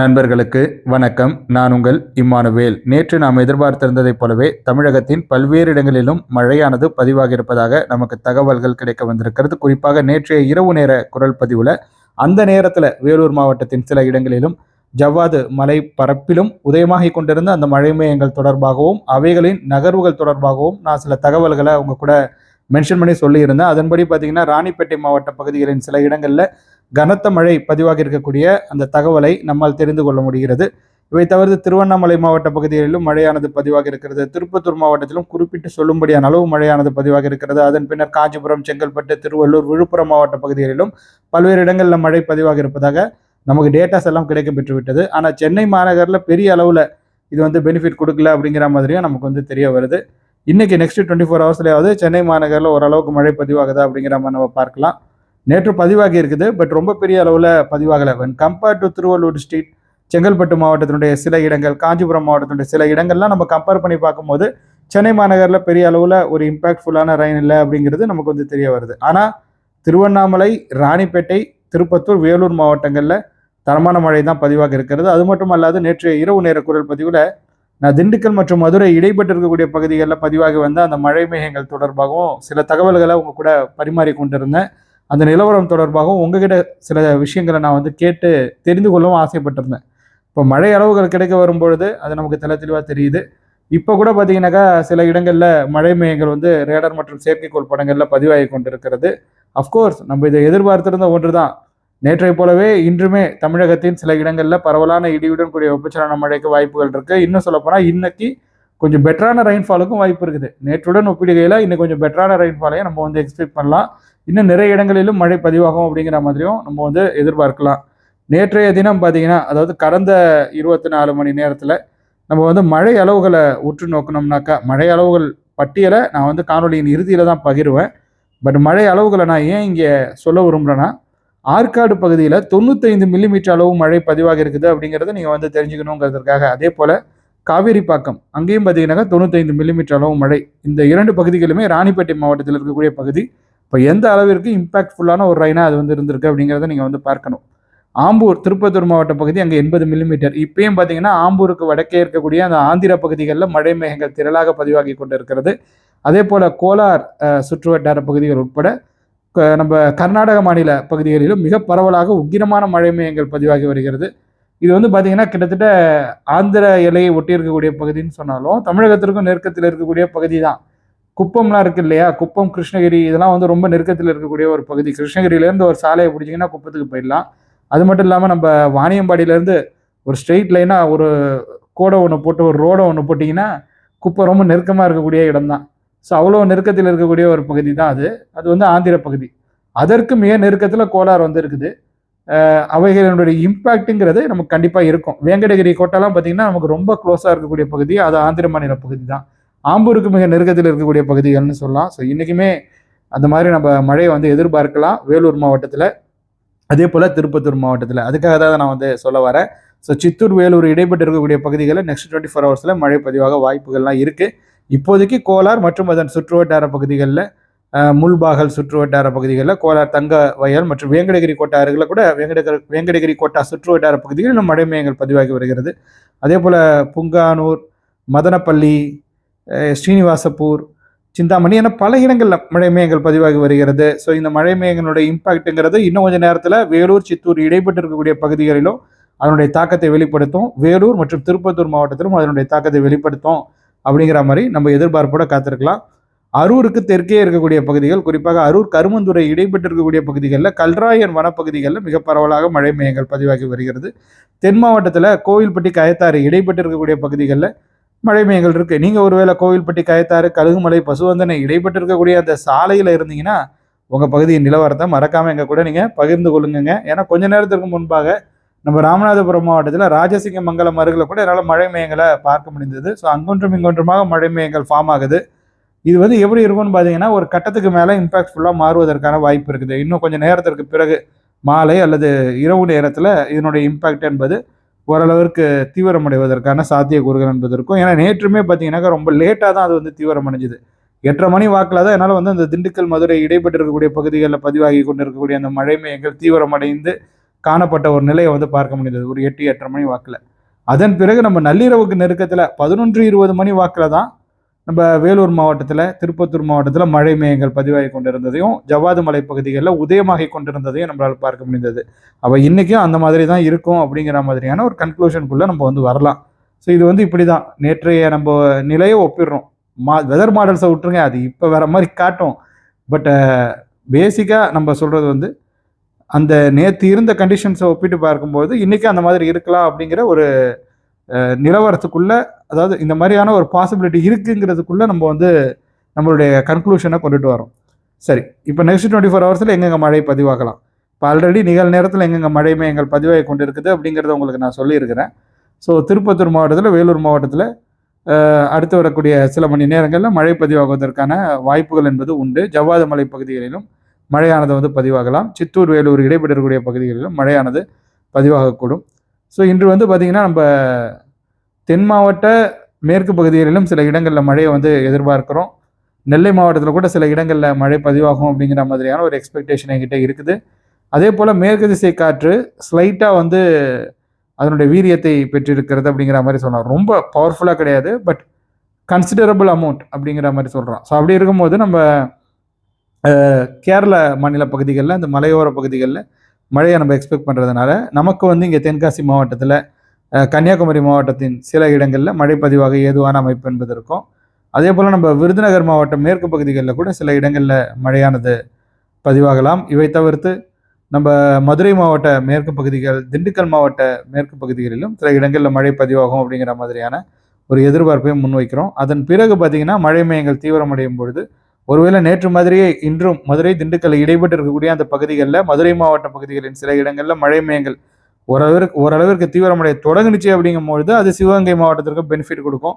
நண்பர்களுக்கு வணக்கம். நான் உங்கள் இம்மானுவேல். நேற்று நாம் எதிர்பார்த்திருந்ததைப் போலவே தமிழகத்தின் பல்வேறு இடங்களிலும் மழையானது பதிவாக இருப்பதாக நமக்கு தகவல்கள் கிடைக்க வந்திருக்கிறது. குறிப்பாக நேற்றைய இரவு நேர குரல் பதிவில் அந்த நேரத்தில் வேலூர் மாவட்டத்தின் சில இடங்களிலும் ஜவ்வாது மலை பரப்பிலும் உதயமாகி கொண்டிருந்த அந்த மழை மேயங்கள் தொடர்பாகவும் அவைகளின் நகர்வுகள் தொடர்பாகவும் நான் சில தகவல்களை அவங்க கூட மென்ஷன் பண்ணி சொல்லியிருந்தேன். அதன்படி பார்த்தீங்கன்னா ராணிப்பேட்டை மாவட்ட பகுதிகளின் சில இடங்களில் கனத்த மழை பதிவாகி இருக்கக்கூடிய அந்த தகவலை நம்மால் தெரிந்து கொள்ள முடிகிறது. இவை தவிர்த்து திருவண்ணாமலை மாவட்ட பகுதிகளிலும் மழையானது பதிவாக இருக்கிறது. திருப்பத்தூர் மாவட்டத்திலும் குறிப்பிட்டு சொல்லும்படியான அளவு மழையானது பதிவாக இருக்கிறது. அதன் பின்னர் காஞ்சிபுரம் செங்கல்பட்டு திருவள்ளூர் விழுப்புரம் மாவட்ட பகுதிகளிலும் பல்வேறு இடங்களில் மழை பதிவாக இருப்பதாக நமக்கு டேட்டாஸ் எல்லாம் கிடைக்க பெற்று விட்டது ஆனால் சென்னை மாநகரில் பெரிய அளவில் இது வந்து பெனிஃபிட் கொடுக்கல அப்படிங்கிற மாதிரியும் நமக்கு வந்து தெரிய வருது. இன்னைக்கு நெக்ஸ்ட் டுவெண்ட்டி ஃபோர் ஹவர்ஸ்லையாவது சென்னை மாநகரில் ஓரளவுக்கு மழை பதிவாகுதா அப்படிங்கிற மாதிரி நம்ம பார்க்கலாம். நேற்று பதிவாகி இருக்குது பட் ரொம்ப பெரிய அளவில் பதிவாகலை. When compared to Tiruvallur street Chengalpattu மாவட்டத்தினுடைய சில இடங்கள் காஞ்சிபுரம் மாவட்டத்தினுடைய சில இடங்கள்லாம் நம்ம கம்பேர் பண்ணி பார்க்கும்போது சென்னை மாநகரில் பெரிய அளவில் ஒரு இம்பாக்ட்ஃபுல்லான ரயின் இல்லை அப்படிங்கிறது நமக்கு வந்து தெரிய வருது. ஆனால் திருவண்ணாமலை ராணிப்பேட்டை திருப்பத்தூர் வேலூர் மாவட்டங்களில் தரமான மழை தான் பதிவாக இருக்கிறது. அது மட்டும் அல்லாது நேற்று இரவு நேர குரல் பதிவில் நான் திண்டுக்கல் மற்றும் மதுரை இடைப்பட்டு இருக்கக்கூடிய பகுதிகளில் பதிவாகி வந்த அந்த மழை மேகங்கள் தொடர்பாகவும் சில தகவல்களை உங்கள் கூட பரிமாறி கொண்டிருந்தேன். அந்த நிலவரம் தொடர்பாகவும் உங்ககிட்ட சில விஷயங்களை நான் வந்து கேட்டு தெரிந்து கொள்ளவும் ஆசைப்பட்டிருந்தேன். இப்போ மழை அளவுகள் கிடைக்க வரும்பொழுது அது நமக்கு தெல தெளிவாக தெரியுது. இப்போ கூட பார்த்தீங்கன்னாக்கா சில இடங்களில் மழை மையங்கள் வந்து ரேடர் மற்றும் செயற்கைக்கோள் படங்களில் பதிவாகி கொண்டிருக்கிறது. அஃப்கோர்ஸ் நம்ம இதை எதிர்பார்த்திருந்த ஒன்று தான் நேற்றை போலவே இன்றுமே தமிழகத்தின் சில இடங்களில் பரவலான இடியுடன் கூடிய வெப்பச்சலன மழைக்கு வாய்ப்புகள் இருக்குது இன்னும் சொல்லப்போனால் இன்னைக்கு கொஞ்சம் பெட்டரான ரெயின்ஃபாலுக்கும் வாய்ப்பு இருக்குது. நேற்றுடன் ஒப்பிடுகையில் இன்னும் கொஞ்சம் பெட்டரான ரெயின்ஃபாலையும் நம்ம வந்து எக்ஸ்பெக்ட் பண்ணலாம். இன்னும் நிறைய இடங்களிலும் மழை பதிவாகும் அப்படிங்கிற மாதிரியும் நம்ம வந்து எதிர்பார்க்கலாம். நேற்றைய தினம் பார்த்தீங்கன்னா அதாவது கடந்த இருபத்தி நாலு மணி நேரத்தில் நம்ம வந்து மழை அளவுகளை உற்று நோக்கணும்னாக்கா மழை அளவுகள் பட்டியலை நான் வந்து காணொலியின் இறுதியில் தான் பகிர்வேன். பட் மழை அளவுகளை நான் ஏன் இங்கே சொல்ல விரும்புகிறேன்னா ஆற்காடு பகுதியில் தொண்ணூத்தைந்து மில்லிமீட்டர் அளவு மழை பதிவாக இருக்குது அப்படிங்கிறத நீங்கள் வந்து தெரிஞ்சுக்கணுங்கிறதுக்காக. அதே போல் காவேரிப்பாக்கம் அங்கேயும் பார்த்தீங்கன்னாக்கா தொண்ணூத்தைந்து மில்லிமீட்டர் அளவு மழை. இந்த இரண்டு பகுதிகளுமே ராணிப்பேட்டை மாவட்டத்தில் இருக்கக்கூடிய பகுதி. இப்போ எந்த அளவிற்கு இம்பாக்ட்ஃபுல்லான ஒரு ரைனாக அது வந்து இருந்திருக்கு அப்படிங்கிறத நீங்கள் வந்து பார்க்கணும். ஆம்பூர் திருப்பத்தூர் மாவட்ட பகுதி அங்கே எண்பது மில்லிமீட்டர் இப்பயும் பார்த்தீங்கன்னா ஆம்பூருக்கு வடக்கே இருக்கக்கூடிய அந்த ஆந்திர பகுதிகளில் மழை மேகங்கள் திரளாக பதிவாகி கொண்டு இருக்கிறது அதே போல் கோலார் சுற்று சுற்றுவட்டார பகுதிகள் உட்பட க- நம்ம கர்நாடக மாநில பகுதிகளிலும் மிக பரவலாக உக்கிரமான மழை மேகங்கள் பதிவாகி வருகிறது. இது வந்து பார்த்தீங்கன்னா கிட்டத்தட்ட ஆந்திர எல்லையை ஒட்டி இருக்கக்கூடிய பகுதின்னு சொன்னாலும் தமிழகத்திற்கும் நெருக்கத்தில் இருக்கக்கூடிய பகுதி தான். குப்பம்லாம் இருக்கு இல்லையா? குப்பம் கிருஷ்ணகிரி இதெல்லாம் வந்து ரொம்ப நெருக்கத்தில் இருக்கக்கூடிய ஒரு பகுதி. கிருஷ்ணகிரியிலேருந்து ஒரு சாலையை பிடிச்சிங்கன்னா குப்பத்துக்கு போயிடலாம். அது மட்டும் இல்லாமல் நம்ம வாணியம்பாடியிலேருந்து ஒரு ஸ்ட்ரெயிட் லைனாக ஒரு கோடை ஒன்று போட்டு ஒரு ரோடை ஒன்று போட்டிங்கன்னா குப்பை ரொம்ப நெருக்கமாக இருக்கக்கூடிய இடம் தான் ஸோ அவ்வளோ நெருக்கத்தில் இருக்கக்கூடிய ஒரு பகுதி தான் அது. அது வந்து ஆந்திர பகுதி. அதற்கு மிக நெருக்கத்தில் கோலார் வந்து இருக்குது. அவைகளினுடைய இம்பாக்ட்டுங்கிறது நமக்கு கண்டிப்பாக இருக்கும். வேங்கடகிரி கோட்டைலாம் பார்த்தீங்கன்னா நமக்கு ரொம்ப க்ளோஸாக இருக்கக்கூடிய பகுதி. அது ஆந்திர மாநில பகுதி தான் ஆம்பூருக்கு மிக நெருக்கத்தில் இருக்கக்கூடிய பகுதிகள்னு சொல்லலாம். ஸோ இன்றைக்குமே அந்த மாதிரி நம்ம மழையை வந்து எதிர்பார்க்கலாம். வேலூர் மாவட்டத்தில் அதே போல் திருப்பத்தூர் மாவட்டத்தில். அதுக்காக தான் நான் வந்து சொல்ல வரேன். ஸோ சித்தூர் வேலூர் இடைப்பட்டு இருக்கக்கூடிய பகுதிகளில் நெக்ஸ்ட் டுவெண்ட்டி ஃபோர் ஹவர்ஸில் மழை பதிவாக வாய்ப்புகள்லாம் இருக்குது இப்போதைக்கு கோலார் மற்றும் அதன் சுற்றுவட்டார பகுதிகளில் முள்பாகல் முள்பாகல் சுற்றுவட்டார பகுதிகளில் கோலார் தங்க வயல் மற்றும் வேங்கடகிரி கோட்டா அருகில் கூட வேங்கடகிரி வேங்கடகிரி கோட்டா சுற்றுவட்டார பகுதிகளில் இன்னும் மழை மேகங்கள் பதிவாகி வருகிறது. அதே போல் புங்கானூர் மதனப்பள்ளி ஸ்ரீனிவாசப்பூர் சிந்தாமணி என பல இடங்களில் மழை மேகங்கள் பதிவாகி வருகிறது. ஸோ இந்த மழை மேகங்களுடைய இம்பாக்ட்டுங்கிறது இன்னும் கொஞ்சம் நேரத்தில் வேலூர் சித்தூர் இடைப்பட்டு இருக்கக்கூடிய பகுதிகளிலும் அதனுடைய தாக்கத்தை வெளிப்படுத்தும். வேலூர் மற்றும் திருப்பத்தூர் மாவட்டத்திலும் அதனுடைய தாக்கத்தை வெளிப்படுத்தும் அப்படிங்கிற மாதிரி நம்ம எதிர்பார்ப்போட காத்திருக்கலாம். அரூருக்கு தெற்கே இருக்கக்கூடிய பகுதிகள் குறிப்பாக அரூர் கருமந்துறை இடைப்பட்டு இருக்கக்கூடிய பகுதிகளில் கல்ராயன் வனப்பகுதிகளில் மிக பரவலாக மழை மேகங்கள் பதிவாகி வருகிறது. தென் மாவட்டத்தில் கோவில்பட்டி கயத்தாறு இடைப்பட்டு இருக்கக்கூடிய பகுதிகளில் மழை மேகங்கள் இருக்கு. நீங்க ஒருவேளை கோவில்பட்டி கயத்தாறு கழுகுமலை பசுவந்தனை இடைப்பட்டு இருக்கக்கூடிய அந்த சாலையில இருந்தீங்கன்னா உங்க பகுதியின் நிலவரத்தை மறக்காம எங்க கூட நீங்க பகிர்ந்து கொள்ளுங்க ஏன்னா கொஞ்ச நேரத்திற்கு முன்பாக நம்ம ராமநாதபுரம் மாவட்டத்தில் ராஜசிங்க மங்கலம் அருகில் கூட என்னால் மழை மேகங்களை பார்க்க முடிந்தது. ஸோ அங்கொன்றும் இங்கொன்றுமாக மழை மேகங்கள் ஃபார்ம் ஆகுது. இது வந்து எப்படி இருக்கும்னு பார்த்தீங்கன்னா ஒரு கட்டத்துக்கு மேலே இம்பாக்ட்ஃபுல்லாக மாறுவதற்கான வாய்ப்பு இருக்குது. இன்னும் கொஞ்சம் நேரத்திற்கு பிறகு மாலை அல்லது இரவு நேரத்தில் இதனுடைய இம்பாக்ட் என்பது ஓரளவிற்கு தீவிரமடைவதற்கான சாத்தியக்கூறுகள் என்பது இருக்கும் ஏன்னா நேற்றுமே பார்த்தீங்கன்னாக்கா ரொம்ப லேட்டாக தான் அது வந்து தீவிரமடைஞ்சுது. எட்டரை மணி வாக்கில் தான் என்னால் வந்து அந்த திண்டுக்கல் மதுரை இடைப்பட்டு இருக்கக்கூடிய பகுதிகளில் பதிவாகி கொண்டு இருக்கக்கூடிய அந்த மழை மேகங்கள் தீவிரமடைந்து காணப்பட்ட ஒரு நிலையை வந்து பார்க்க முடிந்தது ஒரு எட்டு எட்டரை மணி வாக்கில். அதன் பிறகு நம்ம நள்ளிரவுக்கு நெருக்கத்தில் பதினொன்று இருபது மணி வாக்கில் தான் நம்ம வேலூர் மாவட்டத்தில் திருப்பத்தூர் மாவட்டத்தில் மழை மேகங்கள் பதிவாகி கொண்டிருந்ததையும் ஜவ்வாது மலை பகுதிகளில் உதயமாகி கொண்டிருந்ததையும் நம்மளால் பார்க்க முடிந்தது. அப்போ இன்றைக்கும் அந்த மாதிரி தான் இருக்கும் அப்படிங்கிற மாதிரியான ஒரு கன்க்ளூஷனுக்குள்ளே நம்ம வந்து வரலாம். ஸோ இது வந்து இப்படி தான் நேற்றைய நம்ம நிலையை ஒப்பிடுறோம். மா வெதர் மாடல்ஸை விட்டுருங்க. அது இப்போ வேற மாதிரி காட்டும். பட் பேசிக்காக நம்ம சொல்கிறது வந்து அந்த நேற்று இருந்த கண்டிஷன்ஸை ஒப்பிட்டு பார்க்கும்போது இன்றைக்கி அந்த மாதிரி இருக்கலாம் அப்படிங்கிற ஒரு நிலவரத்துக்குள்ள அதாவது இந்த மாதிரியான ஒரு பாசிபிலிட்டி இருக்குங்கிறதுக்குள்ள நம்ம வந்து நம்மளுடைய கன்க்ளூஷனை கொண்டுட்டு வரோம். சரி இப்போ நெக்ஸ்ட் டுவெண்ட்டி ஃபோர் ஹவர்ஸில் எங்கெங்கே மழை பதிவாகலாம்? இப்போ ஆல்ரெடி நிகழ் நேரத்தில் எங்கெங்க மழை எங்கள் பதிவாகி கொண்டு இருக்குது அப்படிங்கிறத உங்களுக்கு நான் சொல்லியிருக்கிறேன். ஸோ திருப்பத்தூர் மாவட்டத்தில் வேலூர் மாவட்டத்தில் அடுத்து வரக்கூடிய சில மணி நேரங்களில் மழை பதிவாகுவதற்கான வாய்ப்புகள் என்பது உண்டு. ஜவ்வாது மலை பகுதிகளிலும் மழையானது வந்து பதிவாகலாம். சித்தூர் வேலூர் இடைபெறக்கூடிய பகுதிகளிலும் மழையானது பதிவாகக்கூடும். ஸோ இன்று வந்து பார்த்திங்கன்னா நம்ம தென் மாவட்ட மேற்கு பகுதிகளிலும் சில இடங்களில் மழையை வந்து எதிர்பார்க்குறோம். நெல்லை மாவட்டத்தில் கூட சில இடங்களில் மழை பதிவாகும் அப்படிங்கிற மாதிரியான ஒரு எக்ஸ்பெக்டேஷன் என்கிட்ட இருக்குது. அதே போல் மேற்கு திசை காற்று ஸ்லைட்டாக வந்து அதனுடைய வீரியத்தை பெற்றிருக்கிறது அப்படிங்கிற மாதிரி சொல்லலாம் ரொம்ப பவர்ஃபுல்லாக கிடையாது பட் கன்சிடரபிள் அமௌண்ட் அப்படிங்கிற மாதிரி சொல்கிறோம் ஸோ அப்படி இருக்கும்போது நம்ம கேரள மாநில பகுதிகளில் இந்த மலையோர பகுதிகளில் மழையை நம்ம எக்ஸ்பெக்ட் பண்ணுறதுனால நமக்கு வந்து இங்கே தென்காசி மாவட்டத்தில் கன்னியாகுமரி மாவட்டத்தின் சில இடங்களில் மழை பதிவாக ஏதுவான அமைப்பு என்பது இருக்கும். அதே போல் நம்ம விருதுநகர் மாவட்டம் மேற்கு பகுதிகளில் கூட சில இடங்களில் மழையானது பதிவாகலாம். இவை தவிர்த்து நம்ம மதுரை மாவட்ட மேற்கு பகுதிகள் திண்டுக்கல் மாவட்ட மேற்கு பகுதிகளிலும் சில இடங்களில் மழை பதிவாகும் அப்படிங்கிற மாதிரியான ஒரு எதிர்பார்ப்பையும் முன்வைக்கிறோம். அதன் பிறகு பார்த்திங்கன்னா மழை மையங்கள் தீவிரமடையும் பொழுது ஒருவேளை நேற்று மாதிரியே இன்றும் மதுரை திண்டுக்கல் இடைப்பட்டு இருக்கக்கூடிய அந்த பகுதிகளில் மதுரை மாவட்ட பகுதிகளின் சில இடங்களில் மழை மேயங்கள் ஓரளவிற்கு ஓரளவிற்கு தீவிரமடைய தொடங்குனுச்சு அப்படிங்கும் பொழுது அது சிவகங்கை மாவட்டத்திற்கு பெனிஃபிட் கொடுக்கும்.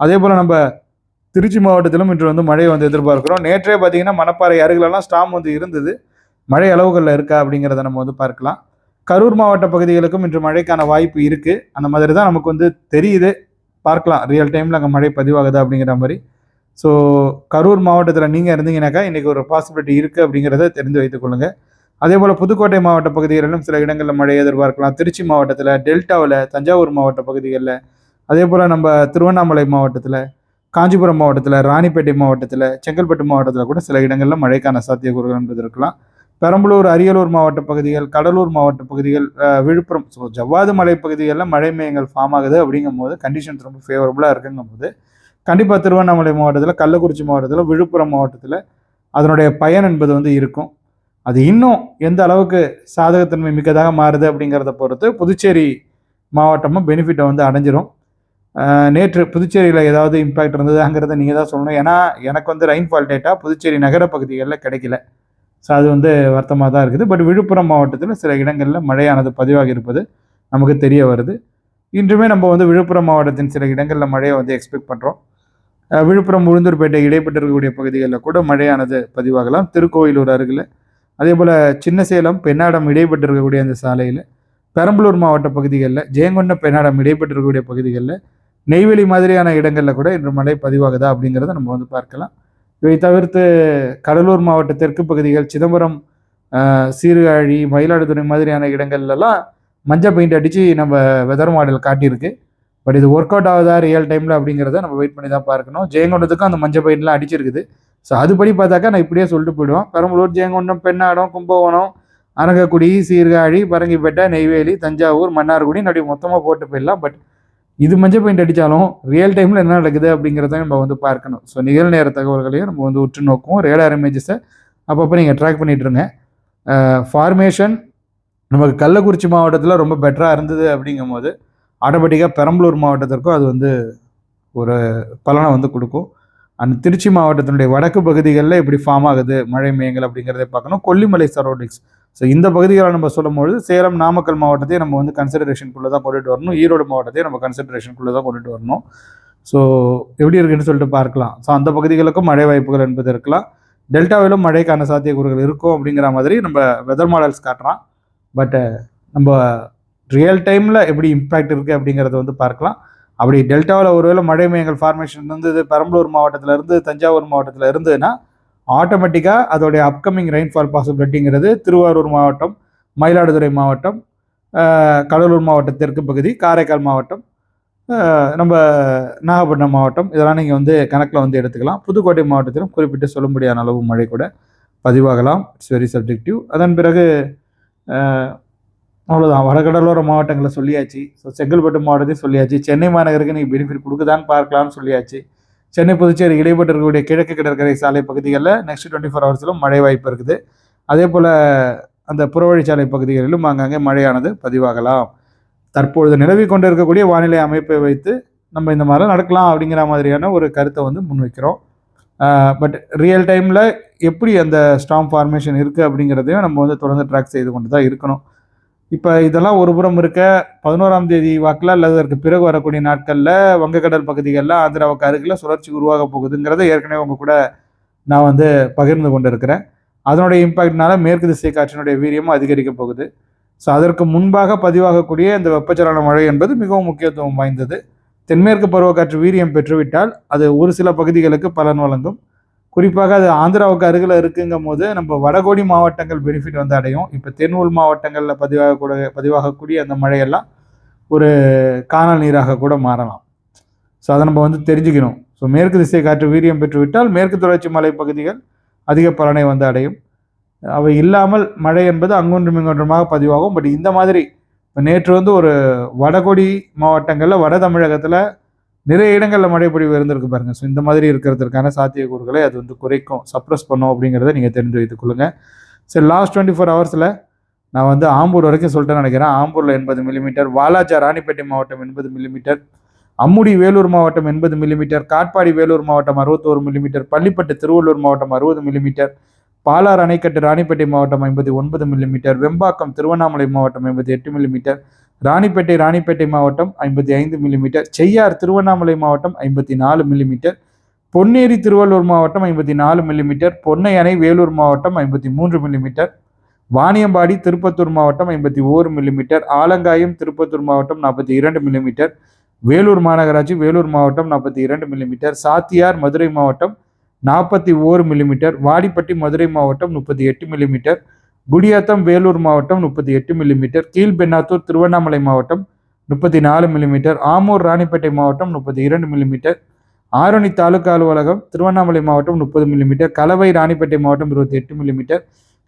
அதே போல் நம்ம திருச்சி மாவட்டத்திலும் இன்று வந்து மழை வந்து எதிர்பார்க்கிறோம். நேற்றே பார்த்தீங்கன்னா மணப்பாறை அருகிலெல்லாம் ஸ்டாம் வந்து இருந்தது. மழை அளவுகளில் இருக்கா அப்படிங்கிறத நம்ம வந்து பார்க்கலாம். கரூர் மாவட்ட பகுதிகளுக்கும் இன்று மழைக்கான வாய்ப்பு இருக்குது அந்த மாதிரி தான் நமக்கு வந்து தெரியுது. பார்க்கலாம். ரியல் டைமில் அங்கே மழை பதிவாகுது அப்படிங்கிற மாதிரி. ஸோ கரூர் மாவட்டத்தில் நீங்கள் இருந்தீங்கன்னாக்கா இன்றைக்கி ஒரு பாசிபிலிட்டி இருக்குது அப்படிங்கிறத தெரிந்து வைத்துக் கொள்ளுங்கள் அதே போல் புதுக்கோட்டை மாவட்ட பகுதிகளிலும் சில இடங்களில் மழை எதிர்பார்க்கலாம். திருச்சி மாவட்டத்தில் டெல்டாவில் தஞ்சாவூர் மாவட்ட பகுதிகளில் அதே போல் நம்ம திருவண்ணாமலை மாவட்டத்தில் காஞ்சிபுரம் மாவட்டத்தில் ராணிப்பேட்டை மாவட்டத்தில் செங்கல்பட்டு மாவட்டத்தில் கூட சில இடங்களில் மழைக்கான சாத்தியக்கூறுகள் என்பது இருக்கலாம் பெரம்பலூர் அரியலூர் மாவட்ட பகுதிகள் கடலூர் மாவட்ட பகுதிகள் விழுப்புரம் ஸோ ஜவ்வாது மலை பகுதிகளில் மழை மேயங்கள் ஃபார்ம் ஆகுது அப்படிங்கும் போது கண்டிஷன்ஸ் ரொம்ப ஃபேவரபுளாக இருக்குங்கும் போது கண்டிப்பாக திருவண்ணாமலை மாவட்டத்தில் கள்ளக்குறிச்சி மாவட்டத்தில் விழுப்புரம் மாவட்டத்தில் அதனுடைய பயன் என்பது வந்து இருக்கும். அது இன்னும் எந்த அளவுக்கு சாதகத்தன்மை மிக்கதாக மாறுது அப்படிங்கிறத பொறுத்து புதுச்சேரி மாவட்டமும் பெனிஃபிட்டை வந்து அடைஞ்சிரும். நேற்று புதுச்சேரியில் ஏதாவது இம்பேக்ட் இருந்ததுங்கிறத நீங்கள் தான் சொல்லணும். ஏன்னா எனக்கு வந்து ரெயின்ஃபால் டேட்டா புதுச்சேரி நகர பகுதிகளில் கிடைக்கல. ஸோ அது வந்து வருத்தமாக தான் இருக்குது. பட் விழுப்புரம் மாவட்டத்தில் சில இடங்களில் மழையானது பதிவாகி இருப்பது நமக்கு தெரிய வருது. இன்றுமே நம்ம வந்து விழுப்புரம் மாவட்டத்தின் சில இடங்களில் மழையை வந்து எக்ஸ்பெக்ட் பண்ணுறோம் விழுப்புரம் உளுந்தூர்பேட்டை இடைப்பட்டு இருக்கக்கூடிய பகுதிகளில் கூட மழையானது பதிவாகலாம். திருக்கோயிலூர் அருகில். அதே போல் சின்ன சேலம் பெண்ணாடம் இடைப்பட்டு இருக்கக்கூடிய அந்த சாலையில். பெரம்பலூர் மாவட்ட பகுதிகளில் ஜெயங்கொண்ட பெண்ணாடம் இடைப்பட்டு இருக்கக்கூடிய பகுதிகளில் நெய்வேலி மாதிரியான இடங்களில் கூட இன்று மழை பதிவாகுதா அப்படிங்கிறத நம்ம வந்து பார்க்கலாம். இவை தவிர்த்து கடலூர் மாவட்ட தெற்கு பகுதிகள் சிதம்பரம் சீர்காழி மயிலாடுதுறை மாதிரியான இடங்கள்லலாம் மஞ்சள் பெயிண்ட் அடித்து நம்ம வெதர் மாடல் காட்டியிருக்கு. பட் இது ஒர்க் அவுட் ஆகுதா ரியல் டைமில் அப்படிங்கிறத நம்ம வெயிட் பண்ணி தான் பார்க்கணும். ஜெயங்கொண்டத்துக்கும் அந்த மஞ்சள் பெயிண்ட்லாம் அடிச்சிருக்குது. ஸோ அதுபடி பார்த்தாக்கா நான் இப்படியே சொல்லிட்டு போயிடுவோம் பெரம்பலூர் ஜெயங்கொண்டம் பெண்ணாடம் கும்பகோணம் அரங்கக்குடி சீர்காழி பரங்கிப்பேட்டை நெய்வேலி தஞ்சாவூர் மன்னார்குடி அப்படி மொத்தமாக போட்டு போயிடலாம். பட் இது மஞ்சள் பெயிண்ட் அடித்தாலும் ரியல் டைமில் என்ன நடக்குது அப்படிங்கிறத நம்ம வந்து பார்க்கணும். ஸோ நிகழ்நேர தகவல்களையும் நம்ம வந்து உற்று நோக்குவோம். ரேடார் இமேஜஸை அப்பப்போ நீங்கள் ட்ராக் பண்ணிகிட்ருங்க ஃபார்மேஷன் நமக்கு கள்ளக்குறிச்சி மாவட்டத்தில் ரொம்ப பெட்டராக இருந்தது அப்படிங்கும்போது ஆட்டோமேட்டிக்காக பெரம்பலூர் மாவட்டத்திற்கும் அது வந்து ஒரு பலனை வந்து கொடுக்கும். அந்த திருச்சி மாவட்டத்தினுடைய வடக்கு பகுதிகளில் எப்படி ஃபார்ம் ஆகுது மழை மேயங்கள் அப்படிங்கிறத பார்க்கணும். கொல்லிமலை சரௌண்டிங்ஸ் ஸோ இந்த பகுதிகளை நம்ம சொல்லும்பொழுது சேலம் நாமக்கல் மாவட்டத்தையும் நம்ம வந்து கன்சிடரேஷனுக்குள்ளே தான் கொண்டுட்டு வரணும். ஈரோடு மாவட்டத்தையும் நம்ம கன்சிடரேஷனுக்குள்ளே தான் கொண்டுட்டு வரணும். ஸோ எப்படி இருக்குன்னு சொல்லிட்டு பார்க்கலாம். ஸோ அந்த பகுதிகளுக்கும் மழை வாய்ப்புகள் என்பது இருக்கலாம். டெல்டாவிலும் மழைக்கான சாத்தியக்கூறுகள் இருக்கும் அப்படிங்கிற மாதிரி நம்ம வெதர் மாடல்ஸ் காட்டுறான். பட்டு நம்ம ரியல் டைமில் எப்படி இம்பேக்ட் இருக்குது அப்படிங்கிறத வந்து பார்க்கலாம். அப்படி டெல்டாவில் ஒருவேளை மழை மையங்கள் ஃபார்மேஷன் இருந்தது பெரம்பலூர் மாவட்டத்தில் இருந்து தஞ்சாவூர் மாவட்டத்தில் இருந்ததுன்னா ஆட்டோமேட்டிக்காக அதோடைய அப்கமிங் ரெயின்ஃபால் பாசிபிலிட்டிங்கிறது திருவாரூர் மாவட்டம் மயிலாடுதுறை மாவட்டம் கடலூர் மாவட்ட தெற்கு பகுதி காரைக்கால் மாவட்டம் நம்ம நாகப்பட்டினம் மாவட்டம். இதெல்லாம் நீங்கள் வந்து கணக்கில் வந்து எடுத்துக்கலாம். புதுக்கோட்டை மாவட்டத்திலும் குறிப்பிட்டு சொல்லும்படியான அளவு மழை கூட பதிவாகலாம். இட்ஸ் வெரி சப்ஜெக்டிவ் அதன் பிறகு அவ்வளோதான் வடகடலோர மாவட்டங்களை சொல்லியாச்சு. ஸோ செங்கல்பட்டு மாவட்டத்தையும் சொல்லியாச்சு. சென்னை மாநகருக்கு நீங்கள் பெனிஃபிட் கொடுக்குதான்னு பார்க்கலாம்னு சொல்லியாச்சு. சென்னை புதுச்சேரி இடைப்பட்டு இருக்கக்கூடிய கிழக்கு கடற்கரை சாலை பகுதிகளில் நெக்ஸ்ட் டுவெண்ட்டி ஃபோர் ஹவர்ஸிலும் மழை வாய்ப்பு இருக்குது. அதே போல் அந்த புறவழிச்சாலை பகுதிகளிலும் அங்கங்கே மழையானது பதிவாகலாம். தற்பொழுது நிலவி கொண்டு இருக்கக்கூடிய வானிலை அமைப்பை வைத்து நம்ம இந்த மாதிரிலாம் நடக்கலாம் அப்படிங்கிற மாதிரியான ஒரு கருத்தை வந்து முன்வைக்கிறோம். பட் ரியல் டைமில் எப்படி அந்த ஸ்டாம் ஃபார்மேஷன் இருக்குது அப்படிங்கிறதையும் நம்ம வந்து தொடர்ந்து ட்ராக் செய்து கொண்டு தான் இருக்கணும். இப்போ இதெல்லாம் ஒரு புறம் இருக்க பதினோராம் தேதி வாக்கில் அல்லது அதற்கு பிறகு வரக்கூடிய நாட்களில் வங்கக்கடல் பகுதிகளில் ஆந்திராவுக்கு அருகில் சுழற்சி உருவாக போகுதுங்கிறத ஏற்கனவே உங்கள் கூட நான் வந்து பகிர்ந்து கொண்டு இருக்கிறேன் அதனுடைய இம்பாக்ட்னால மேற்கு திசை காற்றினுடைய வீரியமும் அதிகரிக்க போகுது. ஸோ அதற்கு முன்பாக பதிவாகக்கூடிய இந்த வெப்பச்சலன மழை என்பது மிகவும் முக்கியத்துவம் வாய்ந்தது. தென்மேற்கு பருவக்காற்று வீரியம் பெற்றுவிட்டால் அது ஒரு சில பகுதிகளுக்கு பலன் வழங்கும். குறிப்பாக அது ஆந்திராவுக்கு அருகில் இருக்குங்கும் போது நம்ம வடகோடி மாவட்டங்கள் பெனிஃபிட் வந்து அடையும். இப்போ தென் மாவட்டங்களில் மாவட்டங்களில் பதிவாகக்கூடிய பதிவாகக்கூடிய அந்த மழையெல்லாம் ஒரு காணல் நீராக கூட மாறலாம். ஸோ அதை நம்ம வந்து தெரிஞ்சுக்கணும். ஸோ மேற்கு திசை காற்று வீரியம் பெற்றுவிட்டால் மேற்கு தொடர்ச்சி மலை பகுதிகள் அதிக பலனை வந்து அடையும். அவை இல்லாமல் மழை என்பது அங்கொன்றும் இங்கொன்றுமாக பதிவாகும். பட் இந்த மாதிரி இப்போ நேற்று வந்து ஒரு வடகொடி மாவட்டங்களில் வட தமிழகத்தில் நிறைய இடங்களில் மழை பொழிவு இருந்திருக்கு பாருங்க. ஸோ இந்த மாதிரி இருக்கிறதுக்கான சாத்தியக்கூறுகளை அது வந்து குறைக்கும் சப்ரஸ் பண்ணும் அப்படிங்கிறத நீங்கள் தெரிஞ்சு வைத்துக் கொள்ளுங்கள் சரி லாஸ்ட் டுவெண்ட்டி ஃபோர் ஹவர்ஸில் நான் வந்து ஆம்பூர் வரைக்கும் சொல்லிட்டு நினைக்கிறேன். ஆம்பூரில் எண்பது மில்லிமீட்டர் வாலாஜா ராணிப்பேட்டை மாவட்டம் எண்பது மில்லிமீட்டர் அம்முடி வேலூர் மாவட்டம் எண்பது மில்லிமீட்டர் காட்பாடி வேலூர் மாவட்டம் அறுபத்தோரு மில்லிமீட்டர் பள்ளிப்பட்டு திருவள்ளூர் மாவட்டம் அறுபது மில்லிமீட்டர் பாலார் அணைக்கட்டு ராணிப்பேட்டை மாவட்டம் ஐம்பத்தி ஒன்பது மில்லிமீட்டர் வெம்பாக்கம் திருவண்ணாமலை மாவட்டம் ஐம்பத்தி எட்டு மில்லிமீட்டர் ராணிப்பேட்டை ராணிப்பேட்டை மாவட்டம் ஐம்பத்தி ஐந்து மில்லிமீட்டர் செய்யார் திருவண்ணாமலை மாவட்டம் ஐம்பத்தி நாலு மில்லிமீட்டர் பொன்னேரி திருவள்ளூர் மாவட்டம் ஐம்பத்தி நாலு மில்லிமீட்டர் பொன்னையணை வேலூர் மாவட்டம் ஐம்பத்தி மூன்று மில்லிமீட்டர் வாணியம்பாடி திருப்பத்தூர் மாவட்டம் ஐம்பத்தி ஓரு மில்லிமீட்டர் ஆலங்காயம் திருப்பத்தூர் மாவட்டம் நாற்பத்தி இரண்டு மில்லிமீட்டர் வேலூர் மாநகராட்சி வேலூர் மாவட்டம் நாற்பத்தி இரண்டு மில்லிமீட்டர் சாத்தியார் மதுரை மாவட்டம் நாற்பத்தி ஓரு மில்லிமீட்டர் வாடிப்பட்டி மதுரை மாவட்டம் முப்பத்தி எட்டு மில்லிமீட்டர் குடியாத்தம் வேலூர் மாவட்டம் முப்பத்தி எட்டு மில்லிமீட்டர் கீழ்பென்னாத்தூர் திருவண்ணாமலை மாவட்டம் முப்பத்தி நாலு மில்லிமீட்டர் ஆமூர் ராணிப்பேட்டை மாவட்டம் முப்பத்தி இரண்டு மில்லிமீட்டர் ஆரணி தாலுகா அலுவலகம் திருவண்ணாமலை மாவட்டம் முப்பது மில்லிமீட்டர் கலவை ராணிப்பேட்டை மாவட்டம் இருபத்தி எட்டு மில்லிமீட்டர்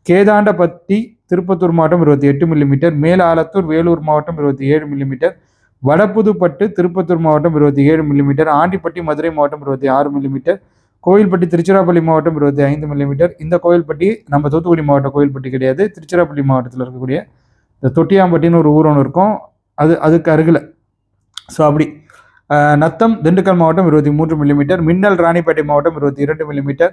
கேதாண்டபட்டி திருப்பத்தூர் மாவட்டம் இருபத்தி எட்டு மில்லிமீட்டர் மேல் ஆலத்தூர் வேலூர் மாவட்டம் இருபத்தி ஏழு மில்லிமீட்டர் வடப்புதுப்பட்டு திருப்பத்தூர் மாவட்டம் இருபத்தி ஏழு மில்லிமீட்டர் ஆண்டிப்பட்டி மதுரை மாவட்டம் இருபத்தி ஆறு மில்லிமீட்டர் கோயில்பட்டி திருச்சிராப்பள்ளி மாவட்டம் இருபத்தி ஐந்து மில்லிமீட்டர் இந்த கோயில்பட்டி நம்ம தூத்துக்குடி மாவட்டம் கோயில்பட்டி கிடையாது. திருச்சிராப்பள்ளி மாவட்டத்தில் இருக்கக்கூடிய இந்த தொட்டியாம்பட்டின்னு ஒரு ஊர் ஒன்று இருக்கும். அது அதுக்கு அருகில். ஸோ அப்படி. நத்தம் திண்டுக்கல் மாவட்டம் இருபத்தி மூன்று மில்லிமீட்டர் மின்னல் ராணிப்பேட்டை மாவட்டம் இருபத்தி இரண்டு மில்லிமீட்டர்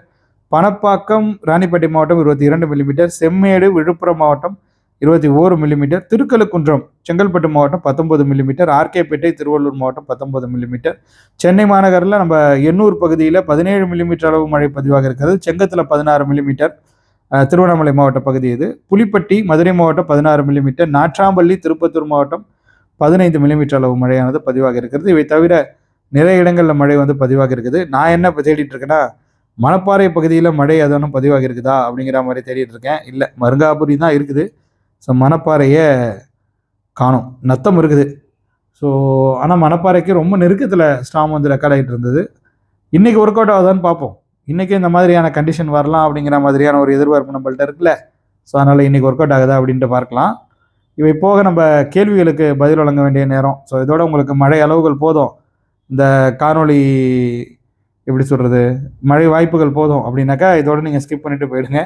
பணப்பாக்கம் ராணிப்பேட்டை மாவட்டம் இருபத்தி இரண்டு மில்லிமீட்டர் செம்மேடு விழுப்புரம் மாவட்டம் இருபத்தி ஓரு மில்லிமீட்டர் திருக்கலுக்குன்றம் செங்கல்பட்டு மாவட்டம் பத்தொன்பது மில்லிமீட்டர் ஆர்கேபேட்டை திருவள்ளூர் மாவட்டம் பத்தொன்பது மில்லிமீட்டர் சென்னை மாநகரில் நம்ம எண்ணூர் பகுதியில் பதினேழு மில்லிமீட்டர் அளவு மழை பதிவாக இருக்கிறது. செங்கத்தில் பதினாறு மில்லிமீட்டர் திருவண்ணாமலை மாவட்ட பகுதி இது. புலிப்பட்டி மதுரை மாவட்டம் பதினாறு மில்லிமீட்டர் நாற்றாம்பள்ளி திருப்பத்தூர் மாவட்டம் பதினைந்து மில்லிமீட்டர் அளவு மழையானது பதிவாக இருக்கிறது. இவை தவிர நிறைய இடங்களில் மழை வந்து பதிவாக இருக்குது. நான் என்ன இப்போ தேடிட்டு இருக்கேன்னா மணப்பாறை பகுதியில் மழை எதனும் பதிவாக இருக்குதா அப்படிங்கிற மாதிரி தேடிட்டு இருக்கேன். இல்லை மருங்காபுரி தான் இருக்குது. ஸோ மணப்பாறையை காணும். நத்தம் இருக்குது. ஸோ ஆனால் மணப்பாறைக்கு ரொம்ப நெருக்கத்தில் ஸ்டாம் வந்து ரெக்கார்ட் ஆகிட்டு இருந்தது. இன்றைக்கி ஒர்க் அவுட் ஆகுதான்னு பார்ப்போம். இன்றைக்கி இந்த மாதிரியான கண்டிஷன் வரலாம் அப்படிங்கிற மாதிரியான ஒரு எதிர்பார்ப்பு நம்மள்ட்ட இருக்குல்ல. ஸோ அதனால் இன்றைக்கி ஒர்க் அவுட் ஆகுதா அப்படின்ட்டு பார்க்கலாம். இவை போக நம்ம கேள்விகளுக்கு பதில் வழங்க வேண்டிய நேரம். ஸோ இதோட உங்களுக்கு மழை அளவுகள் போதும். இந்த காணொளி எப்படி சொல்கிறது மழை வாய்ப்புகள் போதும் அப்படின்னாக்கா இதோட நீங்கள் ஸ்கிப் பண்ணிவிட்டு போயிடுங்க.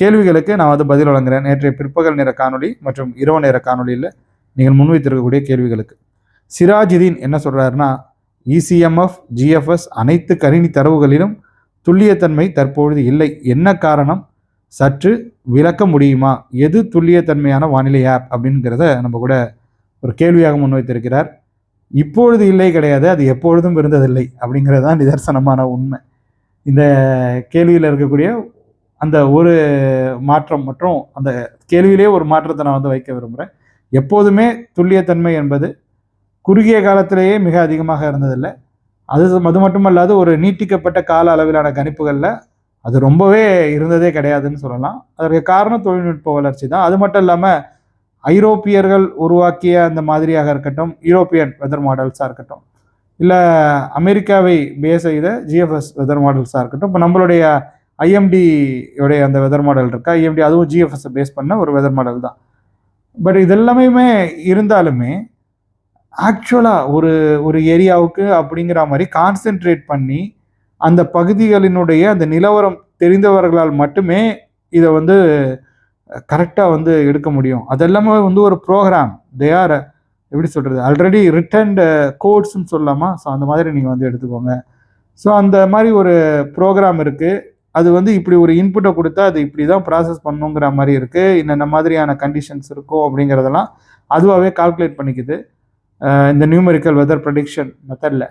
கேள்விகளுக்கு நான் வந்து பதில் வழங்குறேன். நேற்றைய பிற்பகல் நேர காணொளி மற்றும் இரவு நேர காணொளியில் நீங்கள் முன்வைத்திருக்கக்கூடிய கேள்விகளுக்கு. சிராஜுதீன் என்ன சொல்கிறாருன்னா இசிஎம்எஃப் ஜிஎஃப்எஸ் அனைத்து கணினி தரவுகளிலும் துல்லியத்தன்மை தற்பொழுது இல்லை. என்ன காரணம்? சற்று விளக்க முடியுமா? எது துல்லியத்தன்மையான வானிலை ஆப் அப்படிங்கிறத நம்ம கூட ஒரு கேள்வியாக முன்வைத்திருக்கிறார். இப்பொழுது இல்லை கிடையாது அது எப்பொழுதும் இருந்ததில்லை அப்படிங்கிறது தான் நிதர்சனமான உண்மை. இந்த கேள்வியில் இருக்கக்கூடிய அந்த ஒரு மாற்றம் மற்றும் அந்த கேள்வியிலே ஒரு மாற்றத்தை நான் வந்து வைக்க விரும்புகிறேன் எப்போதுமே துல்லியத்தன்மை என்பது குறுகிய காலத்திலேயே மிக அதிகமாக இருந்ததில்லை. அது அது மட்டுமல்லாது ஒரு நீட்டிக்கப்பட்ட கால அளவிலான கணிப்புகளில் அது ரொம்பவே இருந்ததே கிடையாதுன்னு சொல்லலாம். அதற்கு காரணம் தொழில்நுட்ப வளர்ச்சி தான். அது மட்டும் இல்லாமல் ஐரோப்பியர்கள் உருவாக்கிய அந்த மாதிரியாக இருக்கட்டும் யூரோப்பியன் வெதர் மாடல்ஸாக இருக்கட்டும் இல்லை அமெரிக்காவை பேஸ் செய்த ஜிஎஃப்எஸ் வெதர் மாடல்ஸாக இருக்கட்டும் இப்போ நம்மளுடைய ஐஎம்டி உடைய அந்த வெதர் மாடல் இருக்கா? ஐஎம்டி அதுவும் ஜிஎஃப்எஸை பேஸ் பண்ண ஒரு வெதர் மாடல் தான். பட் இதெல்லாமே இருந்தாலுமே ஆக்சுவலாக ஒரு ஒரு ஏரியாவுக்கு அப்படிங்கிற மாதிரி கான்சென்ட்ரேட் பண்ணி அந்த பகுதிகளினுடைய அந்த நிலவரம் தெரிந்தவர்களால் மட்டுமே இதை வந்து கரெக்டாக வந்து எடுக்க முடியும். அதெல்லாமே வந்து ஒரு ப்ரோக்ராம் தே ஆர் எப்படி சொல்கிறது ஆல்ரெடி ரிட்டர்ன்டு கோட்ஸ்ன்னு uh, சொல்லலாமா ஸோ அந்த மாதிரி நீங்கள் வந்து எடுத்துக்கோங்க. ஸோ அந்த மாதிரி ஒரு ப்ரோக்ராம் இருக்குது அது வந்து இப்படி ஒரு இன்புட்டை கொடுத்தா அது இப்படி தான் ப்ராசஸ் பண்ணுங்கிற மாதிரி இருக்குது என்னென்ன மாதிரியான கண்டிஷன்ஸ் இருக்கும் அப்படிங்கிறதெல்லாம் அதுவாகவே கால்குலேட் பண்ணிக்குது. இந்த நியூமெரிக்கல் வெதர் ப்ரடிக்ஷன் மெத்தடில்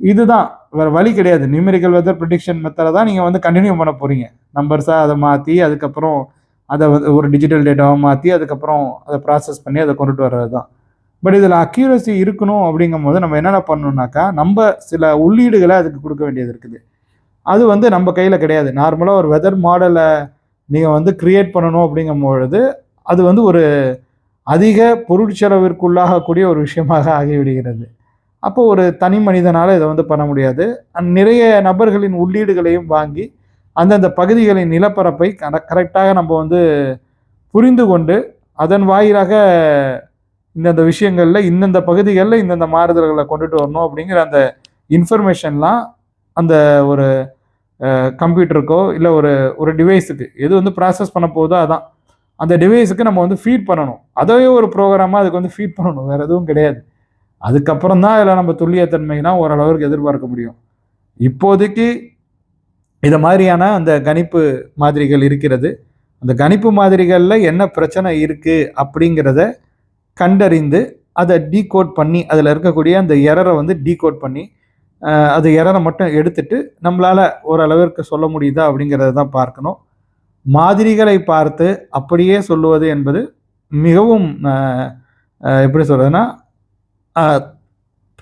இதுதான் வேறு வழி கிடையாது. நியூமெரிக்கல் வெதர் ப்ரடிக்ஷன் மெத்தடை தான் நீங்கள் வந்து கண்டினியூ பண்ண போகிறீங்க நம்பர்ஸாக அதை மாற்றி அதுக்கப்புறம் அதை வந்து ஒரு டிஜிட்டல் டேட்டாவை மாற்றி அதுக்கப்புறம் அதை ப்ராசஸ் பண்ணி அதை கொண்டுட்டு வர்றது தான் பட் இதில் அக்யூரசி இருக்கணும் அப்படிங்கும் போது நம்ம என்னென்ன பண்ணணும்னாக்கா நம்ம சில உள்ளீடுகளை அதுக்கு கொடுக்க வேண்டியது இருக்குது. அது வந்து நம்ம கையில் கிடையாது. நார்மலாக ஒரு வெதர் மாடலை நீங்கள் வந்து க்ரியேட் பண்ணணும் அப்படிங்கும் பொழுது அது வந்து ஒரு அதிக பொருட்செலவிற்குள்ளாகக்கூடிய ஒரு விஷயமாக ஆகிவிடுகிறது. அப்போ ஒரு தனி மனிதனால் இதை வந்து பண்ண முடியாது. நிறைய நபர்களின் உள்ளீடுகளையும் வாங்கி அந்தந்த பகுதிகளின் நிலப்பரப்பை கரெக்டாக நம்ம வந்து புரிந்து கொண்டு அதன் வாயிலாக இந்தந்த விஷயங்களில் இந்தந்த பகுதிகளில் இந்தந்த மாறுதல்களை கொண்டுட்டு வரணும் அப்படிங்கிற அந்த இன்ஃபர்மேஷன்லாம் அந்த ஒரு கம்ப்யூட்டருக்கோ இல்லை ஒரு ஒரு டிவைஸுக்கு எது வந்து ப்ராசஸ் பண்ண போதோ அதான். அந்த டிவைஸுக்கு நம்ம வந்து ஃபீட் பண்ணணும். அதவே ஒரு ப்ரோக்ராமாக அதுக்கு வந்து ஃபீட் பண்ணணும். வேறு எதுவும் கிடையாது. அதுக்கப்புறம் தான் இதில் நம்ம துல்லியத்தன்மைனா ஓரளவுக்கு எதிர்பார்க்க முடியும். இப்போதைக்கு இதை மாதிரியான அந்த கணிப்பு மாதிரிகள் இருக்கிறது. அந்த கணிப்பு மாதிரிகளில் என்ன பிரச்சனை இருக்குது அப்படிங்கிறத கண்டறிந்து அதை டீகோட் பண்ணி அதில் இருக்கக்கூடிய அந்த எரரை வந்து டீகோட் பண்ணி அது எரரை மட்டும் எடுத்துட்டு நம்மளால் ஓரளவிற்கு சொல்ல முடியுதா அப்படிங்கிறத தான் பார்க்கணும். மாதிரிகளை பார்த்து அப்படியே சொல்லுவது என்பது மிகவும் எப்படி சொல்கிறதுனா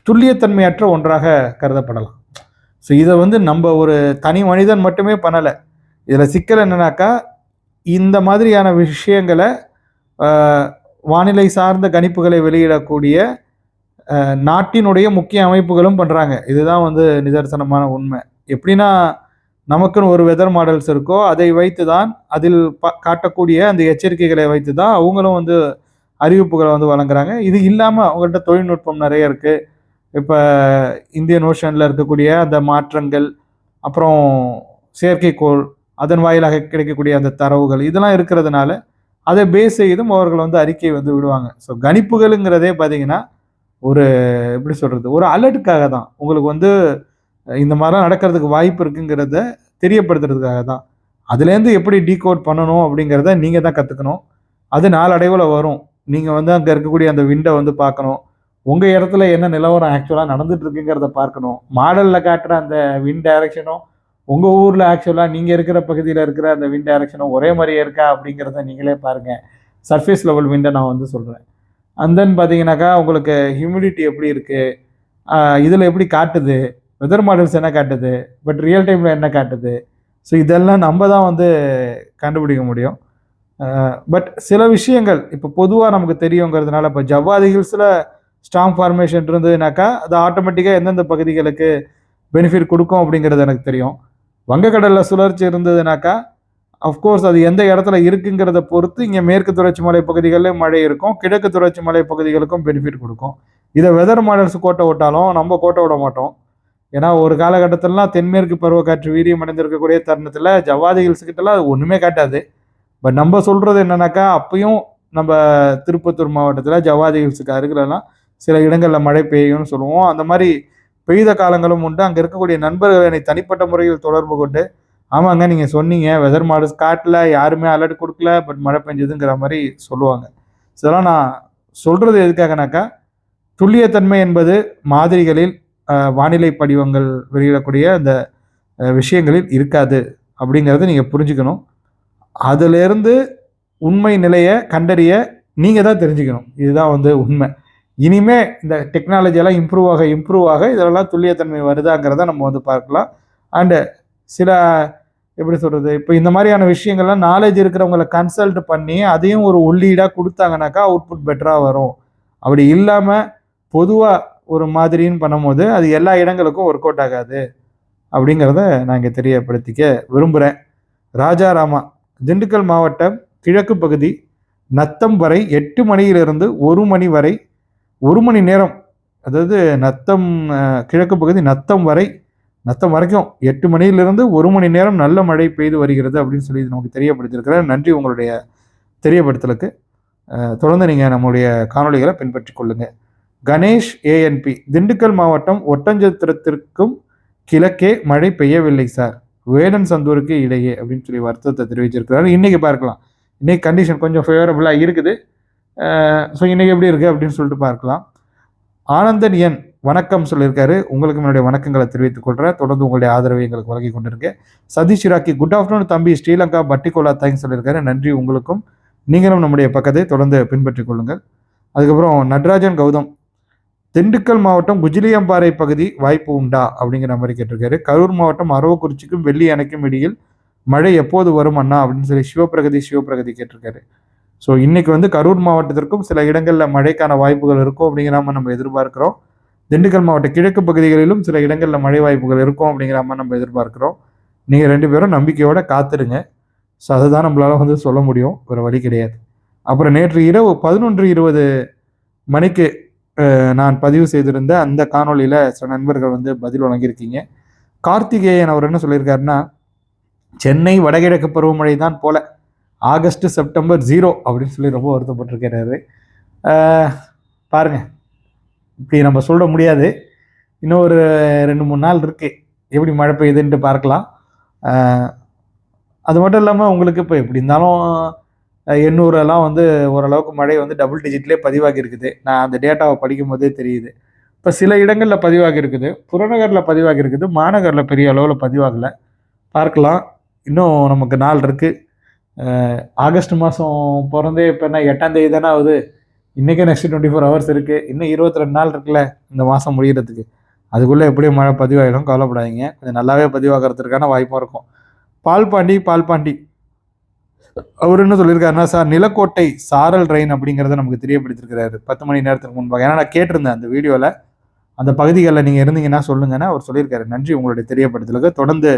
துல்லியத்தன்மையற்ற ஒன்றாக கருதப்படலாம். ஸோ இதை வந்து நம்ம ஒரு தனி மனிதன் மட்டுமே பண்ணலை. இதில் சிக்கல் என்னன்னாக்கா இந்த மாதிரியான விஷயங்களை வானிலை சார்ந்த கணிப்புகளை வெளியிடக்கூடிய நாட்டினுடைய முக்கிய அமைப்புகளும் பண்ணுறாங்க இதுதான் வந்து நிதர்சனமான உண்மை. எப்படின்னா நமக்குன்னு ஒரு வெதர் மாடல்ஸ் இருக்கோ அதை வைத்து தான் அதில் ப காட்டக்கூடிய அந்த எச்சரிக்கைகளை வைத்து தான் அவங்களும் வந்து அறிவிப்புகளை வந்து வழங்குறாங்க. இது இல்லாமல் அவங்கள்ட்ட தொழில்நுட்பம் நிறைய இருக்குது இப்போ இந்தியன் ஓஷனில் இருக்கக்கூடிய அந்த மாற்றங்கள் அப்புறம் செயற்கைக்கோள் அதன் வாயிலாக கிடைக்கக்கூடிய அந்த தரவுகள் இதெல்லாம் இருக்கிறதுனால அதை பேஸ் செய்தும் அவர்கள் வந்து அறிக்கை வந்து விடுவாங்க. ஸோ கணிப்புகளுங்கிறதே பார்த்தீங்கன்னா ஒரு எப்படி சொல்கிறது ஒரு அலர்ட்டுக்காக தான். உங்களுக்கு வந்து இந்த மாதிரிலாம் நடக்கிறதுக்கு வாய்ப்பு இருக்குங்கிறத தெரியப்படுத்துறதுக்காக தான். அதுலேருந்து எப்படி டீகோட் பண்ணணும் அப்படிங்கிறத நீங்கள் தான் கற்றுக்கணும் அது நாளடைவில் வரும். நீங்கள் வந்து அங்கே இருக்கக்கூடிய அந்த விண்டை வந்து பார்க்கணும். உங்கள் இடத்துல என்ன நிலவரம் ஆக்சுவலாக நடந்துட்டு இருக்குங்கிறத பார்க்கணும். மாடலில் காட்டுற அந்த விண்ட் டைரக்ஷனும் உங்கள் ஊரில் ஆக்சுவலாக நீங்கள் இருக்கிற பகுதியில் இருக்கிற அந்த விண்ட் டைரக்ஷனும் ஒரே மாதிரியே இருக்கா அப்படிங்கிறத நீங்களே பாருங்கள் சர்ஃபேஸ் லெவல் விண்டை நான் வந்து சொல்கிறேன் அண்ட் தென் பார்த்தீங்கன்னாக்கா உங்களுக்கு ஹியூமிடிட்டி எப்படி இருக்குது இதில் எப்படி காட்டுது? வெதர் மாடல்ஸ் என்ன காட்டுது? பட் ரியல் டைமில் என்ன காட்டுது? ஸோ இதெல்லாம் நம்ம தான் வந்து கண்டுபிடிக்க முடியும். பட் சில விஷயங்கள் இப்போ பொதுவாக நமக்கு தெரியுங்கிறதுனால இப்போ ஜவ்வாதி ஹில்ஸில் ஸ்டாம் ஃபார்மேஷன் இருந்ததுனாக்கா அது ஆட்டோமேட்டிக்காக எந்தெந்த பகுதிகளுக்கு பெனிஃபிட் கொடுக்கும் அப்படிங்கிறது எனக்கு தெரியும். வங்கக்கடலில் சுழற்சி இருந்ததுனாக்கா அஃப்கோர்ஸ் அது எந்த இடத்துல இருக்குங்கிறத பொறுத்து இங்கே மேற்கு தொடர்ச்சி மலை பகுதிகளில் மழை இருக்கும் கிழக்கு தொடர்ச்சி மலை பகுதிகளுக்கும் பெனிஃபிட் கொடுக்கும். இதை வெதர் மாடல்ஸ் கோட்டை விட்டாலும் நம்ம கோட்டை விட மாட்டோம். ஏன்னா ஒரு காலகட்டத்திலலாம் தென்மேற்கு பருவக்காற்று வீரியம் அடைந்திருக்கக்கூடிய தருணத்தில் ஜவ்வாதி ஹில்ஸ்கிட்டலாம் அது ஒன்றுமே காட்டாது. பட் நம்ம சொல்கிறது என்னன்னாக்கா அப்பயும் நம்ம திருப்பத்தூர் மாவட்டத்தில் ஜவ்வாதி ஹில்ஸுக்கு அருகிலலாம் சில இடங்களில் மழை பெய்யும்னு சொல்லுவோம். அந்த மாதிரி பெய்த காலங்களும் உண்டு. அங்கே இருக்கக்கூடிய நண்பர்கள் என்னை தனிப்பட்ட முறையில் தொடர்பு கொண்டு ஆமாங்க நீங்கள் சொன்னீங்க. வெதர் மாடல்ஸ் காட்டல யாருமே அலர்ட் கொடுக்கல பட் மழை பெஞ்சதுங்கிற மாதிரி சொல்லுவாங்க. இதெல்லாம் நான் சொல்கிறது எதுக்காகனாக்கா துல்லியத்தன்மை என்பது மாதிரிகளில் வானிலை படிவங்கள் வெளியிடக்கூடிய அந்த விஷயங்களில் இருக்காது அப்படிங்கிறத நீங்கள் புரிஞ்சுக்கணும். அதிலிருந்து உண்மை நிலையை கண்டறிய நீங்கள் தான் தெரிஞ்சுக்கணும். இதுதான் வந்து உண்மை. இனிமே இந்த டெக்னாலஜியெல்லாம் இம்ப்ரூவ் ஆக இம்ப்ரூவ் ஆக இதெல்லாம் துல்லியத்தன்மை வருதாங்கிறத நம்ம வந்து பார்க்கலாம். அண்டு சில எப்படி சொல்கிறது இப்போ இந்த மாதிரியான விஷயங்கள்லாம் நாலேஜ் இருக்கிறவங்கள கன்சல்ட் பண்ணி அதையும் ஒரு உள்ளீடாக கொடுத்தாங்கனாக்கா அவுட்புட் பெட்டராக வரும். அப்படி இல்லாமல் பொதுவாக ஒரு மாதிரின்னு பண்ணும்போது அது எல்லா இடங்களுக்கும் ஒர்க் அவுட் ஆகாது. அப்படிங்கிறத நான் இங்கே தெரியப்படுத்திக்க விரும்புகிறேன் ராஜாராமா திண்டுக்கல் மாவட்டம் கிழக்கு பகுதி நத்தம் வரை எட்டு மணியிலிருந்து ஒரு மணி வரை ஒரு மணி நேரம் அதாவது நத்தம் கிழக்கு பகுதி நத்தம் வரை நத்தம் வரைக்கும் எட்டு மணியிலிருந்து ஒரு மணி நேரம் நல்ல மழை பெய்து வருகிறது அப்படின்னு சொல்லி நமக்கு தெரியப்படுத்தியிருக்கிறேன் நன்றி உங்களுடைய தெரியப்படுத்தலுக்கு. தொடர்ந்து நீங்கள் நம்முடைய காணொளிகளை பின்பற்றிக் கொள்ளுங்கள் கணேஷ் ஏஎன்பி திண்டுக்கல் மாவட்டம் ஒட்டஞ்சத்திரத்திற்கும் கிழக்கே மழை பெய்யவில்லை சார். வேடன் சந்தூருக்கு இடையே அப்படின்னு சொல்லி வருத்தத்தை தெரிவிச்சிருக்கிறாரு இன்றைக்கி பார்க்கலாம். இன்றைக்கி கண்டிஷன் கொஞ்சம் ஃபேவரபுளாக இருக்குது. ஸோ இன்றைக்கி எப்படி இருக்குது அப்படின்னு சொல்லிட்டு பார்க்கலாம். ஆனந்தன் என். வணக்கம் சொல்லியிருக்காரு. உங்களுக்கு என்னுடைய வணக்கங்களை தெரிவித்துக் கொள்கிறேன் தொடர்ந்து உங்களுடைய ஆதரவை எங்களுக்கு வழங்கி கொண்டிருக்கேன். சதீஷ் ராக்கி குட் ஆஃப்டர்நூன் தம்பி. ஸ்ரீலங்கா பட்டிகோலா தேங்க்ஸ் சொல்லியிருக்காரு. நன்றி உங்களுக்கும். நீங்களும் நம்முடைய பக்கத்தை தொடர்ந்து பின்பற்றிக் கொள்ளுங்கள். அதுக்கப்புறம் நடராஜன் கௌதம் திண்டுக்கல் மாவட்டம் குஜிலியம்பாறை பகுதி வாய்ப்பு உண்டா? அப்படிங்கிற மாதிரி கேட்டிருக்காரு. கரூர் மாவட்டம் அரவக்குறிச்சிக்கும் வெள்ளி அணைக்கும் இடையில் மழை எப்போது வரும் அண்ணா? அப்படின்னு சொல்லி சிவபிரகதி சிவபிரகதி கேட்டிருக்காரு. ஸோ இன்னைக்கு வந்து கரூர் மாவட்டத்திற்கும் சில இடங்களில் மழைக்கான வாய்ப்புகள் இருக்கும் அப்படிங்கிற நம்ம எதிர்பார்க்கிறோம். திண்டுக்கல் மாவட்ட கிழக்கு பகுதிகளிலும் சில இடங்களில் மழை வாய்ப்புகள் இருக்கும் அப்படிங்கிற மாதிரி நம்ம எதிர்பார்க்குறோம். நீங்கள் ரெண்டு பேரும் நம்பிக்கையோட காத்துருங்க. ஸோ அதுதான் நம்மளால வந்து சொல்ல முடியும். ஒரு வழி கிடையாது. அப்புறம் நேற்று இரவு பதினொன்று இருபது மணிக்கு நான் பதிவு செய்திருந்த அந்த காணொளியில் சில நண்பர்கள் வந்து பதில் வழங்கியிருக்கீங்க. கார்த்திகேயன் அவர் என்ன சொல்லியிருக்காருன்னா சென்னை வடகிழக்கு பருவமழை தான் போல. ஆகஸ்ட் செப்டம்பர் ஜீரோ அப்படின்னு சொல்லி ரொம்ப வருத்தப்பட்டிருக்கிறாரு. பாருங்கள் இப்படி நம்ம சொல்ல முடியாது. இன்னும் ஒரு ரெண்டு மூணு நாள் இருக்குது எப்படி மழை பெய்யுதுன்ட்டு பார்க்கலாம். அது மட்டும் இல்லாமல் உங்களுக்கு இப்போ எப்படி இருந்தாலும் அஹ், எண்ணூறெல்லாம் வந்து ஓரளவுக்கு மழை வந்து டபுள் டிஜிட்லேயே பதிவாகி இருக்குது. நான் அந்த டேட்டாவை படிக்கும் போதே தெரியுது. இப்போ சில இடங்களில் பதிவாகி இருக்குது. புறநகரில் பதிவாகி இருக்குது. மாநகரில் பெரிய அளவில் பதிவாகலை. பார்க்கலாம். இன்னும் நமக்கு நாள் இருக்குது ஆகஸ்ட் மாதம் பிறந்தே இப்போ என்ன எட்டாம் தேதி தானே ஆகுது. இன்றைக்கே நெக்ஸ்ட் டுவெண்ட்டி ஃபோர் ஹவர்ஸ் இருக்குது இன்னும் இருபத்தி ரெண்டு நாள் இருக்குல்ல இந்த மாதம் முடிகிறதுக்கு அதுக்குள்ளே எப்படியும் மழை பதிவாகிடும் கவலைப்படாதீங்க. கொஞ்சம் நல்லாவே பதிவாகிறதுக்கான வாய்ப்பும் இருக்கும். பால்பாண்டி பால்பாண்டி அவர் என்ன சொல்லியிருக்காருன்னா சார் நிலக்கோட்டை சாரல் ட்ரெயின் அப்படிங்கிறத நமக்கு தெரியப்படுத்திருக்கிறாரு பத்து மணி நேரத்துக்கு முன்பாக. ஏன்னா நான் கேட்டிருந்தேன் அந்த வீடியோவில் அந்த பகுதிகளில் நீங்கள் இருந்தீங்கன்னா சொல்லுங்கன்னா அவர் சொல்லியிருக்காரு. நன்றி உங்களுடைய தெரியப்படுத்தலுக்கு. தொடர்ந்து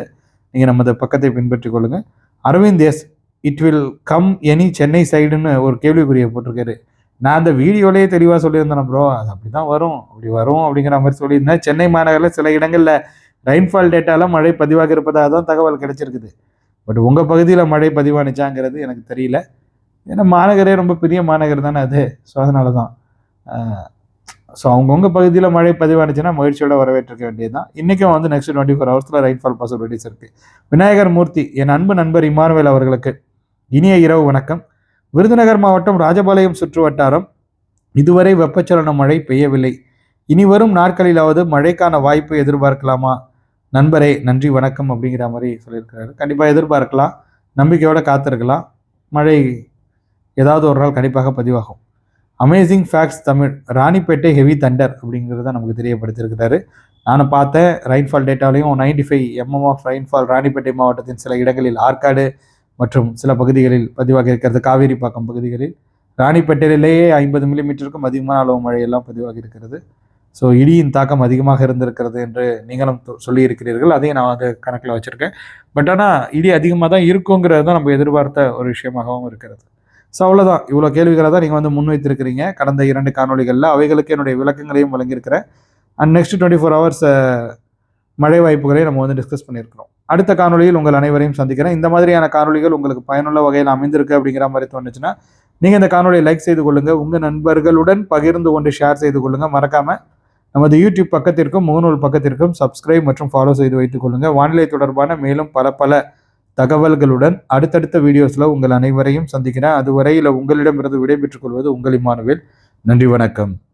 நீங்கள் நமது பக்கத்தை பின்பற்றி கொள்ளுங்கள் Aravind S it will come any Chennai சைடுன்னு ஒரு கேள்விக்குறியை போட்டிருக்காரு. நான் அந்த வீடியோலேயே தெளிவாக சொல்லியிருந்தேன் ப்ரோ அது அப்படி தான் வரும். அப்படி வரும் அப்படிங்கிற மாதிரி சொல்லியிருந்தேன். சென்னை மாநகரில் சில இடங்களில் ரெயின்ஃபால் டேட்டாலாம் மழை பதிவாக இருப்பதாக தான் தகவல் கிடைச்சிருக்குது. பட் உங்கள் பகுதியில் மழை பதிவானுச்சாங்கிறது எனக்கு தெரியல. ஏன்னா மாநகரே ரொம்ப பெரிய மாநகர் தானே அது. ஸோ அதனால தான் ஸோ அவங்கவுங்க பகுதியில் மழை பதிவானுச்சுன்னா மகிழ்ச்சியோட வரவேற்றிருக்க வேண்டியது தான் இன்றைக்கும் வந்து நெக்ஸ்ட் டுவெண்ட்டி ஃபோர் ஹவர்ஸில் ரெயின்ஃபால் பாசிபிலிட்டிஸ் இருக்குது விநாயகர் மூர்த்தி என் அன்பு நண்பர் இமானுவேல் அவர்களுக்கு இனிய இரவு வணக்கம். விருதுநகர் மாவட்டம் ராஜபாளையம் சுற்று வட்டாரம் இதுவரை வெப்பச்சலன மழை பெய்யவில்லை. இனி வரும் நாட்களிலாவது மழைக்கான வாய்ப்பு எதிர்பார்க்கலாமா? நண்பரே நன்றி வணக்கம் அப்படிங்கிற மாதிரி சொல்லியிருக்கிறாரு. கண்டிப்பாக எதிர்பார்க்கலாம். நம்பிக்கையோடு காத்திருக்கலாம். மழை ஏதாவது ஒரு நாள் கண்டிப்பாக பதிவாகும். Amazing facts Tamil. Ranipettai heavy thunder அப்படிங்கிறத நமக்கு தெரியப்படுத்தியிருக்கிறாரு. நானும் பார்த்தேன். Rainfall டேட்டாலையும் ninety five mm of rainfall Ranipettai மாவட்டத்தின் சில இடங்களில் ஆற்காடு மற்றும் சில பகுதிகளில் பதிவாக இருக்கிறது. காவேரிப்பாக்கம் பகுதிகளில் ராணிப்பேட்டையிலேயே ஐம்பது மில்லிமீட்டருக்கும் அதிகமான அளவு மழையெல்லாம் பதிவாக இருக்கிறது. ஸோ இடியின் தாக்கம் அதிகமாக இருந்திருக்கிறது என்று நீங்களும் தொ- சொல்லியிருக்கிறீர்கள். அதையும் நான் வந்து கணக்கில் வச்சுருக்கேன். பட் ஆனால் இடி அதிகமாக தான் இருக்குங்கிறது தான் நம்ம எதிர்பார்த்த ஒரு விஷயமாகவும் இருக்கிறது. ஸோ அவ்வளோதான் இவ்வளோ கேள்விகளை தான் நீங்கள் வந்து முன்வைத்திருக்கிறீங்க. கடந்த இரண்டு காணொளிகளில் அவைகளுக்கு என்னுடைய விளக்கங்களையும் வழங்கியிருக்கிறேன். And next twenty four hours மழை வாய்ப்புகளை நம்ம வந்து டிஸ்கஸ் பண்ணியிருக்கிறோம். அடுத்த காணொளியில் உங்கள் அனைவரையும் சந்திக்கிறேன். இந்த மாதிரியான காணொளிகள் உங்களுக்கு பயனுள்ள வகையில் அமைந்திருக்கு அப்படிங்கிற மாதிரி தோணுச்சுன்னா நீங்கள் இந்த காணொலியை லைக் செய்து கொள்ளுங்கள் உங்கள் நண்பர்களுடன் பகிர்ந்து கொண்டு ஷேர் செய்து கொள்ளுங்கள் மறக்காமல் நமது யூடியூப் பக்கத்திற்கும் முகநூல் பக்கத்திற்கும் சப்ஸ்கிரைப் மற்றும் ஃபாலோ செய்து வைத்துக் கொள்ளுங்கள் வானிலை தொடர்பான மேலும் பல பல தகவல்களுடன் அடுத்தடுத்த வீடியோஸில் உங்கள் அனைவரையும் சந்திக்கிறேன். அதுவரையில் உங்களிடமிருந்து விடைபெற்றுக் கொள்வது உங்கள் இமானுவேல் நன்றி வணக்கம்.